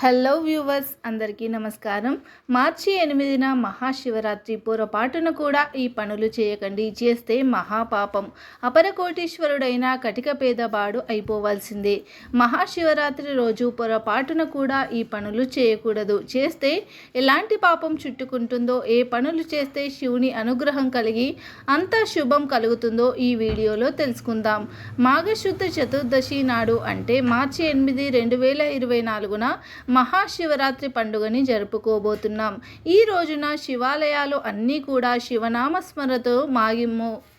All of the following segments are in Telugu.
హలో వ్యూవర్స్ అందరికీ నమస్కారం. మార్చి ఎనిమిదిన మహాశివరాత్రి పొరపాటున కూడా ఈ పనులు చేయకండి చేస్తే మహాపాపం. అపరకోటీశ్వరుడైన కటిక పేదవాడు అయిపోవాల్సిందే. మహాశివరాత్రి రోజు పొరపాటున కూడా ఈ పనులు చేయకూడదు. చేస్తే ఎలాంటి పాపం చుట్టుకుంటుందో ఏ పనులు చేస్తే శివుని అనుగ్రహం కలిగి అంత శుభం కలుగుతుందో ఈ వీడియోలో తెలుసుకుందాం. మాఘశుద్ధ చతుర్దశి నాడు అంటే మార్చి ఎనిమిది రెండు వేల ఇరవై నాలుగున మహాశివరాత్రి పండుగని జరుపుకోబోతున్నాం. ఈ రోజున శివాలయాలు అన్నీ కూడా శివనామస్మరతో మాగిమ్ము.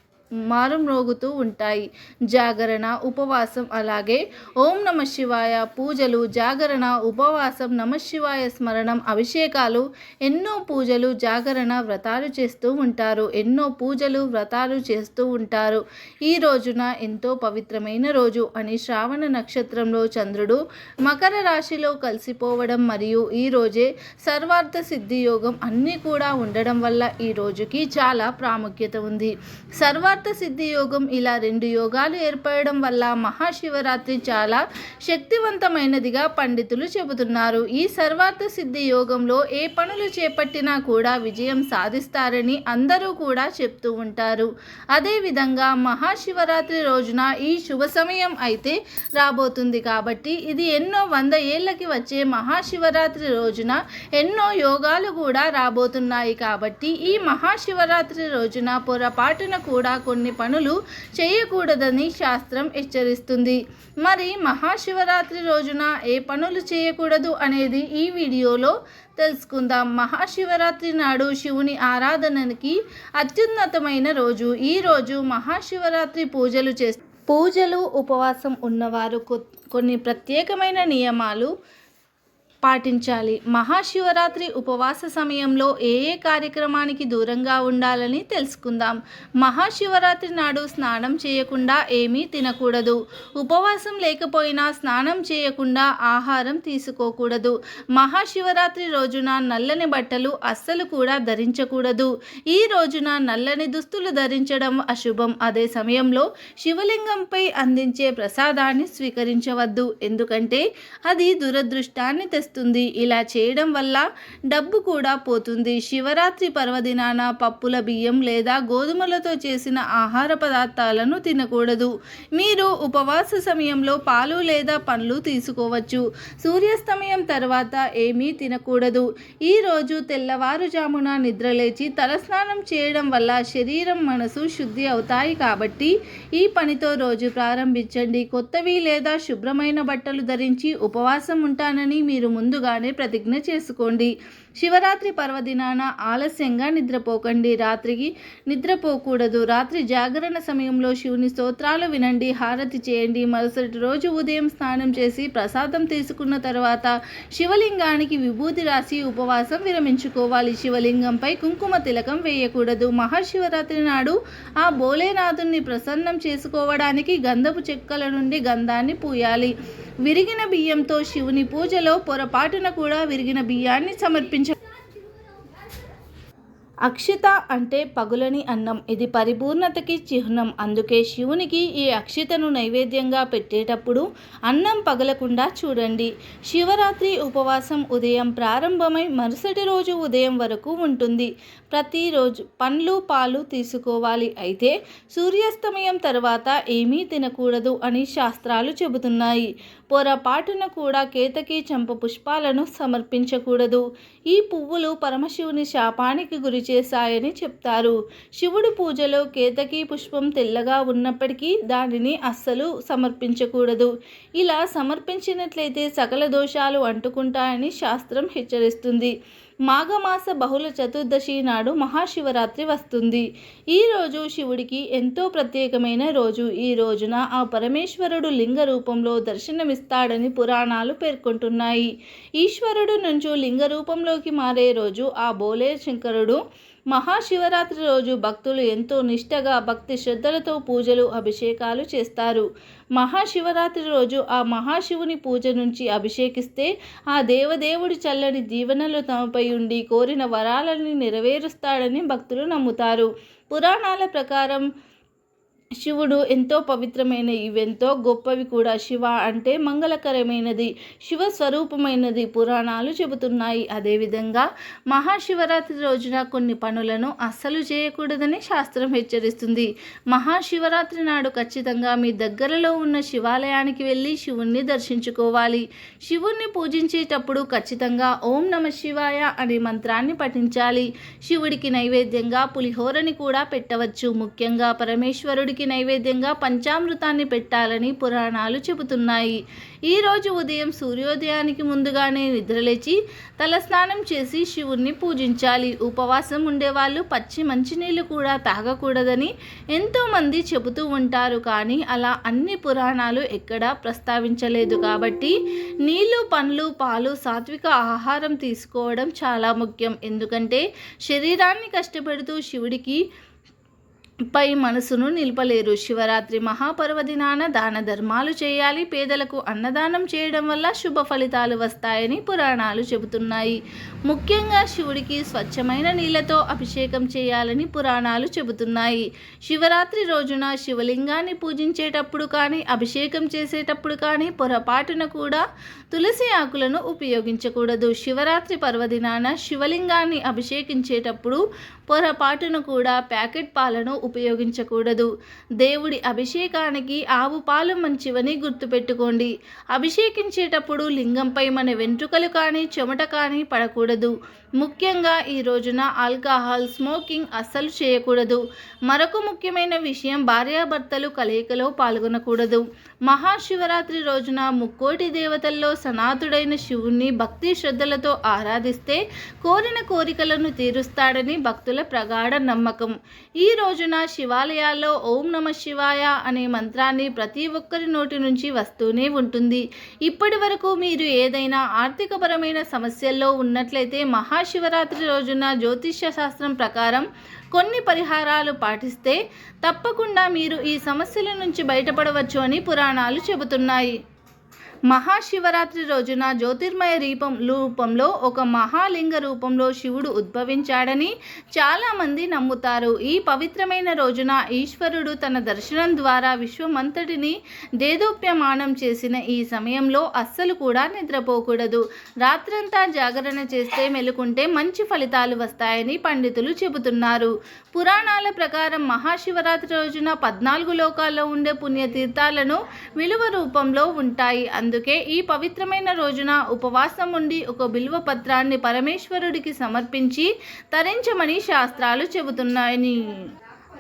మారుమ్రోగుతూ ఉంటాయి. జాగరణ ఉపవాసం అలాగే ఓం నమ శివాయ పూజలు జాగరణ ఉపవాసం నమ శివాయ స్మరణం అభిషేకాలు ఎన్నో పూజలు జాగరణ వ్రతాలు చేస్తూ ఉంటారు. ఎన్నో పూజలు వ్రతాలు చేస్తూ ఉంటారు. ఈ రోజున ఎంతో పవిత్రమైన రోజు అని శ్రావణ నక్షత్రంలో చంద్రుడు మకర రాశిలో కలిసిపోవడం మరియు ఈ రోజే సర్వార్థ సిద్ధి యోగం అన్నీ కూడా ఉండడం వల్ల ఈ రోజుకి చాలా ప్రాముఖ్యత ఉంది. సర్వార్థ సిద్ధి యోగం ఇలా రెండు యోగాలు ఏర్పడడం వల్ల మహాశివరాత్రి చాలా శక్తివంతమైనదిగా పండితులు చెబుతున్నారు. ఈ సర్వార్థ సిద్ధి యోగంలో ఏ పనులు చేపట్టినా కూడా విజయం సాధిస్తారని అందరూ కూడా చెప్తూ ఉంటారు. అదేవిధంగా మహాశివరాత్రి రోజున ఈ శుభ సమయం అయితే రాబోతుంది కాబట్టి ఇది ఎన్నో వంద ఏళ్ళకి వచ్చే మహాశివరాత్రి రోజున ఎన్నో యోగాలు కూడా రాబోతున్నాయి కాబట్టి ఈ మహాశివరాత్రి రోజున పొరపాటున కూడా కొన్ని పనులు చేయకూడదని శాస్త్రం హెచ్చరిస్తుంది. మరి మహాశివరాత్రి రోజున ఏ పనులు చేయకూడదు అనేది ఈ వీడియోలో తెలుసుకుందాం. మహాశివరాత్రి నాడు శివుని ఆరాధనకి అత్యున్నతమైన రోజు. ఈ రోజు మహాశివరాత్రి పూజలు చే పూజలు ఉపవాసం ఉన్నవారు కొ- కొన్ని ప్రత్యేకమైన నియమాలు పాటించాలి. మహాశివరాత్రి ఉపవాస సమయంలో ఏ ఏ కార్యక్రమానికి దూరంగా ఉండాలని తెలుసుకుందాం. మహాశివరాత్రి నాడు స్నానం చేయకుండా ఏమీ తినకూడదు. ఉపవాసం లేకపోయినా స్నానం చేయకుండా ఆహారం తీసుకోకూడదు. మహాశివరాత్రి రోజున నల్లని బట్టలు అస్సలు కూడా ధరించకూడదు. ఈ రోజున నల్లని దుస్తులు ధరించడం అశుభం. అదే సమయంలో శివలింగంపై అందించే ప్రసాదాన్ని స్వీకరించవద్దు. ఎందుకంటే అది దురదృష్టాన్ని తెస్తుంది. ఇలా చేయడం వల్ల డబ్బు కూడా పోతుంది. శివరాత్రి పర్వదినాన పప్పుల బియ్యం లేదా గోధుమలతో చేసిన ఆహార పదార్థాలను తినకూడదు. మీరు ఉపవాస సమయంలో పాలు లేదా పండ్లు తీసుకోవచ్చు. సూర్యాస్తమయం తర్వాత ఏమీ తినకూడదు. ఈరోజు తెల్లవారుజామున నిద్రలేచి తలస్నానం చేయడం వల్ల శరీరం మనసు శుద్ధి అవుతాయి కాబట్టి ఈ పనితో రోజు ప్రారంభించండి. కొత్తవి లేదా శుభ్రమైన బట్టలు ధరించి ఉపవాసం ఉంటానని మీరు ముందుగానే ప్రతిజ్ఞ చేసుకోండి. శివరాత్రి పర్వదినాన ఆలస్యంగా నిద్రపోకండి. రాత్రికి నిద్రపోకూడదు. రాత్రి జాగరణ సమయంలో శివుని స్తోత్రాలు వినండి. హారతి చేయండి. మరుసటి రోజు ఉదయం స్నానం చేసి ప్రసాదం తీసుకున్న తర్వాత శివలింగానికి విభూతి రాసి ఉపవాసం విరమించుకోవాలి. శివలింగంపై కుంకుమ తిలకం వేయకూడదు. మహాశివరాత్రి నాడు ఆ భోలేనాథుని ప్రసన్నం చేసుకోవడానికి గంధపు చెక్కల నుండి గంధాన్ని పూయాలి. విరిగిన బియ్యంతో శివుని పూజలో పొరపాటున కూడా విరిగిన బియ్యాన్ని సమర్పించ అక్షిత అంటే పగులని అన్నం. ఇది పరిపూర్ణతకి చిహ్నం. అందుకే శివునికి ఈ అక్షితను నైవేద్యంగా పెట్టేటప్పుడు అన్నం పగలకుండా చూడండి. శివరాత్రి ఉపవాసం ఉదయం ప్రారంభమై మరుసటి రోజు ఉదయం వరకు ఉంటుంది. ప్రతిరోజు పండ్లు పాలు తీసుకోవాలి. అయితే సూర్యాస్తమయం తర్వాత ఏమీ తినకూడదు అని శాస్త్రాలు చెబుతున్నాయి. పొరపాటున కూడా కేతకి చంప పుష్పాలను సమర్పించకూడదు. ఈ పువ్వులు పరమశివుని శాపానికి గురి చేశాయని చెప్తారు. శివుడి పూజలో కేతకి పుష్పం తెల్లగా ఉన్నప్పటికీ దానిని అస్సలు సమర్పించకూడదు. ఇలా సమర్పించినట్లయితే సకల దోషాలు అంటుకుంటాయని శాస్త్రం హెచ్చరిస్తుంది. మాఘమాస బహుళ చతుర్దశి నాడు మహాశివరాత్రి వస్తుంది. ఈ రోజు శివుడికి ఎంతో ప్రత్యేకమైన రోజు. ఈ రోజున ఆ పరమేశ్వరుడు లింగ రూపంలో దర్శనమిస్తాడని పురాణాలు పేర్కొంటున్నాయి. ఈశ్వరుడు నుంచి లింగ రూపంలోకి మారే రోజు ఆ బోలే శంకరుడు మహాశివరాత్రి రోజు భక్తులు ఎంతో నిష్టగా భక్తి శ్రద్ధలతో పూజలు అభిషేకాలు చేస్తారు. మహాశివరాత్రి రోజు ఆ మహాశివుని పూజ నుంచి అభిషేకిస్తే ఆ దేవదేవుడి చల్లని దీవెనలు తమపై ఉండి కోరిన వరాలని నెరవేరుస్తాడని భక్తులు నమ్ముతారు. పురాణాల ప్రకారం శివుడు ఎంతో పవిత్రమైన ఇవెంతో గొప్పవి కూడా. శివ అంటే మంగళకరమైనది శివ స్వరూపమైనది పురాణాలు చెబుతున్నాయి. అదేవిధంగా మహాశివరాత్రి రోజున కొన్ని పనులను అస్సలు చేయకూడదని శాస్త్రం హెచ్చరిస్తుంది. మహాశివరాత్రి నాడు ఖచ్చితంగా మీ దగ్గరలో ఉన్న శివాలయానికి వెళ్ళి శివుణ్ణి దర్శించుకోవాలి. శివుణ్ణి పూజించేటప్పుడు ఖచ్చితంగా ఓం నమ శివాయ అనే మంత్రాన్ని పఠించాలి. శివుడికి నైవేద్యంగా పులిహోరని కూడా పెట్టవచ్చు. ముఖ్యంగా పరమేశ్వరుడికి నైవేద్యంగా పంచామృతాన్ని పెట్టాలని పురాణాలు చెబుతున్నాయి. ఈరోజు ఉదయం సూర్యోదయానికి ముందుగానే నిద్రలేచి తలస్నానం చేసి శివుణ్ణి పూజించాలి. ఉపవాసం ఉండేవాళ్ళు పచ్చి మంచినీళ్ళు కూడా తాగకూడదని ఎంతోమంది చెబుతూ ఉంటారు. కానీ అలా అన్ని పురాణాలు ఎక్కడా ప్రస్తావించలేదు. కాబట్టి నీళ్ళు పండ్లు పాలు సాత్విక ఆహారం తీసుకోవడం చాలా ముఖ్యం. ఎందుకంటే శరీరాన్ని కష్టపెడుతూ శివుడికి పై మనసును నిలపలేరు. శివరాత్రి మహాపర్వదినాన దాన ధర్మాలు చేయాలి. పేదలకు అన్నదానం చేయడం వల్ల శుభ ఫలితాలు వస్తాయని పురాణాలు చెబుతున్నాయి. ముఖ్యంగా శివుడికి స్వచ్ఛమైన నీళ్ళతో అభిషేకం చేయాలని పురాణాలు చెబుతున్నాయి. శివరాత్రి రోజున శివలింగాన్ని పూజించేటప్పుడు కానీ అభిషేకం చేసేటప్పుడు కానీ పొరపాటున కూడా తులసి ఆకులను ఉపయోగించకూడదు. శివరాత్రి పర్వదినాన శివలింగాన్ని అభిషేకించేటప్పుడు పొరపాటున కూడా ప్యాకెట్ పాలను ఉపయోగించకూడదు. దేవుడి అభిషేకానికి ఆవు పాలు మంచివని గుర్తుపెట్టుకోండి. అభిషేకించేటప్పుడు లింగంపై మన వెంట్రుకలు కానీ చెమట కానీ పడకూడదు. ముఖ్యంగా ఈ రోజున ఆల్కహాల్ స్మోకింగ్ అస్సలు చేయకూడదు. మరొక ముఖ్యమైన విషయం భార్యాభర్తలు కలయికలో పాల్గొనకూడదు. మహాశివరాత్రి రోజున ముక్కోటి దేవతల్లో సనాతుడైన శివుణ్ణి భక్తి శ్రద్ధలతో ఆరాధిస్తే కోరిన కోరికలను తీరుస్తాడని భక్తుల ప్రగాఢ నమ్మకం. ఈ రోజున శివాలయాల్లో ఓం నమ శివాయ అనే మంత్రాన్ని ప్రతి ఒక్కరి నోటి నుంచి వస్తూనే ఉంటుంది. ఇప్పటి వరకు మీరు ఏదైనా ఆర్థికపరమైన సమస్యల్లో ఉన్నట్లయితే మహాశివరాత్రి రోజున జ్యోతిష్య శాస్త్రం ప్రకారం కొన్ని పరిహారాలు పాటిస్తే తప్పకుండా మీరు ఈ సమస్యల నుంచి బయటపడవచ్చు అని పురాణాలు చెబుతున్నాయి. మహాశివరాత్రి రోజున జ్యోతిర్మయ రూపం రూపంలో ఒక మహాలింగ రూపంలో శివుడు ఉద్భవించాడని చాలామంది నమ్ముతారు. ఈ పవిత్రమైన రోజున ఈశ్వరుడు తన దర్శనం ద్వారా విశ్వమంతటిని దేదోప్యమానం చేసిన ఈ సమయంలో అస్సలు కూడా నిద్రపోకూడదు. రాత్రంతా జాగరణ చేస్తే మెలుకుంటే మంచి ఫలితాలు వస్తాయని పండితులు చెబుతున్నారు. పురాణాల ప్రకారం మహాశివరాత్రి రోజున పద్నాలుగు లోకాల్లో ఉండే పుణ్యతీర్థాలను విలువ రూపంలో ఉంటాయి. అందుకే ఈ పవిత్రమైన రోజున ఉపవాసం ఉండి ఒక బిల్వ పత్రాన్ని పరమేశ్వరుడికి సమర్పించి తరించమని శాస్త్రాలు చెబుతున్నాయని.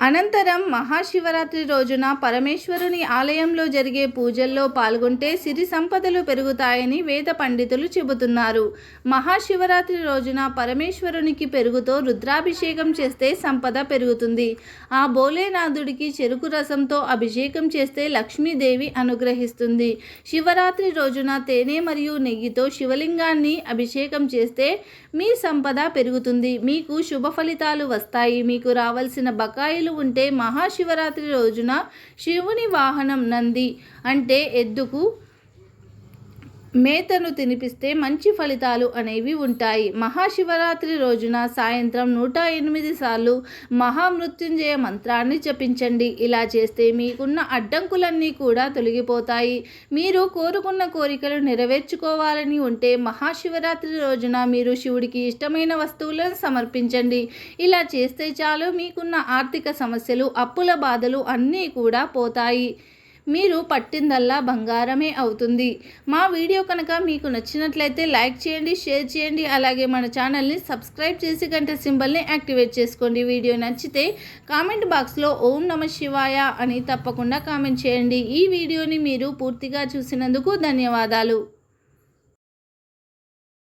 అనంతరం మహాశివరాత్రి రోజున పరమేశ్వరుని ఆలయంలో జరిగే పూజల్లో పాల్గొంటే సిరి సంపదలు పెరుగుతాయని వేద పండితులు చెబుతున్నారు. మహాశివరాత్రి రోజున పరమేశ్వరునికి పెరుగుతో రుద్రాభిషేకం చేస్తే సంపద పెరుగుతుంది. ఆ భోలేనాథుడికి చెరుకు రసంతో అభిషేకం చేస్తే లక్ష్మీదేవి అనుగ్రహిస్తుంది. శివరాత్రి రోజున తేనె మరియు నెయ్యితో శివలింగాన్ని అభిషేకం చేస్తే మీ సంపద పెరుగుతుంది. మీకు శుభ ఫలితాలు వస్తాయి. మీకు రావాల్సిన బకాయిలు ఉంటే మహాశివరాత్రి రోజున శివుని వాహనం నంది అంటే ఎద్దుకు మేతను తినిపిస్తే మంచి ఫలితాలు అనేవి ఉంటాయి. మహాశివరాత్రి రోజున సాయంత్రం నూట ఎనిమిది సార్లు మహామృత్యుంజయ మంత్రాన్ని జపించండి. ఇలా చేస్తే మీకున్న అడ్డంకులన్నీ కూడా తొలగిపోతాయి. మీరు కోరుకున్న కోరికలు నెరవేర్చుకోవాలని ఉంటే మహాశివరాత్రి రోజున మీరు శివుడికి ఇష్టమైన వస్తువులను సమర్పించండి. ఇలా చేస్తే చాలు మీకున్న ఆర్థిక సమస్యలు అప్పుల బాధలు అన్నీ కూడా పోతాయి. మీరు పట్టిందల్లా బంగారమే అవుతుంది. మా వీడియో కనుక మీకు నచ్చినట్లయితే లైక్ చేయండి షేర్ చేయండి అలాగే మన ఛానల్ని సబ్స్క్రైబ్ చేసి గంట సింబల్ని యాక్టివేట్ చేసుకోండి. వీడియో నచ్చితే కామెంట్ బాక్స్లో ఓం నమ శివాయ అని తప్పకుండా కామెంట్ చేయండి. ఈ వీడియోని మీరు పూర్తిగా చూసినందుకు ధన్యవాదాలు.